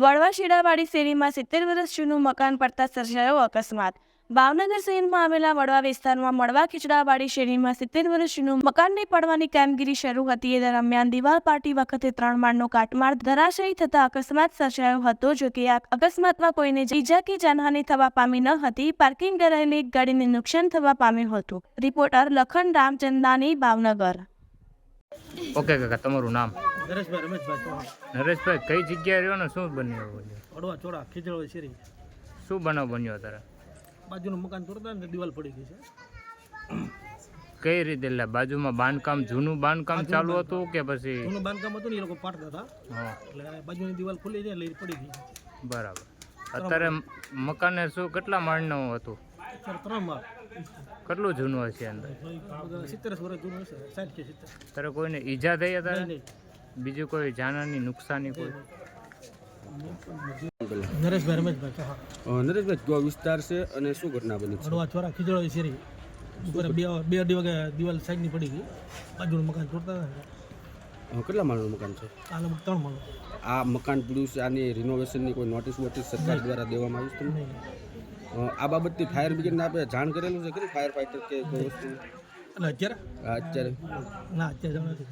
વડવા શેડાવાડી શેરીમાં સિત્તેર વર્ષ જૂનું મકાન પડતા સર્જાયો અકસ્માત. ભાવનગર શહેરમાં આવેલા વડવા વિસ્તારમાં મળવા ખીચડાવાડી શેરીમાં સિત્તેર વર્ષ જૂનું મકાનને પડવાની કામગીરી શરૂ હતી. એ દરમિયાન દિવાલ પાટી વખતે ત્રણ માળનો કાટમાળ ધરાશયી થતા અકસ્માત સર્જાયો હતો, જો કે આ અકસ્માતમાં કોઈને ઈજા કે જાનહાની થવા પામી ન હતી. પાર્કિંગ કરાયેલી ગાડીને નુકસાન થવા પામ્યું હતું. રિપોર્ટર લખન રામચંદાની ભાવનગર. ઓકે કાકા, તમારું નામ? નરેશભાઈ રમેશભાઈ નરેશભાઈ કઈ જગ્યાએ રહ્યો ને શું બન્યો અડવા ચોડા ખીજડો શેરી. શું બનાવ બન્યો તારે બાજુનું મકાન તોડતા ને દિવાલ પડી ગઈ છે. કઈ રીતે? એટલે બાજુમાં બાંધકામ જૂનું બાંધકામ ચાલુ હતું કે પછી? જૂનું બાંધકામ હતું ને એ લોકો પાડતા હતા. એટલે બાજુની દિવાલ ખુલી જાય એટલે પડી ગઈ. બરાબર. અત્યારે મકાને શું કેટલા માળનું હતું? ત્રણ માળ. કેટલું જૂનું હશે અંદર? સિત્તેર વર્ષ જૂનું હશે સાઠ કે સિત્તેર. તારે કોઈને ઈજા થઈ હતા બીજું કોઈ જાનહાની નુકસાની કોઈ? નરેશભાઈ રમેશભાઈ નરેશભાઈ કયો વિસ્તાર છે અને શું ઘટના બની છે? અડવા ચોરા ખીજડો શેરી. ઉપર બે બે અઢી વાગે દિવાલ સાઈડની પડી ગઈ. બાજુનું મકાન તોડતા કેટલા માળનું મકાન છે? આ ત્રણ માળ આ મકાન પડ્યું છે આની રિનોવેશનની કોઈ નોટિસ વોટિસ સરકાર દ્વારા દેવામાં આવી છે નહીં. આ બાબતથી ફાયર બ્રિગેડને આપણે જાણ કરેલું છે ખરી? ફાયર ફાઈટર કે કોઈ વસ્તુ? એટલે અત્યારે? અત્યારે. ના અત્યારે નથી.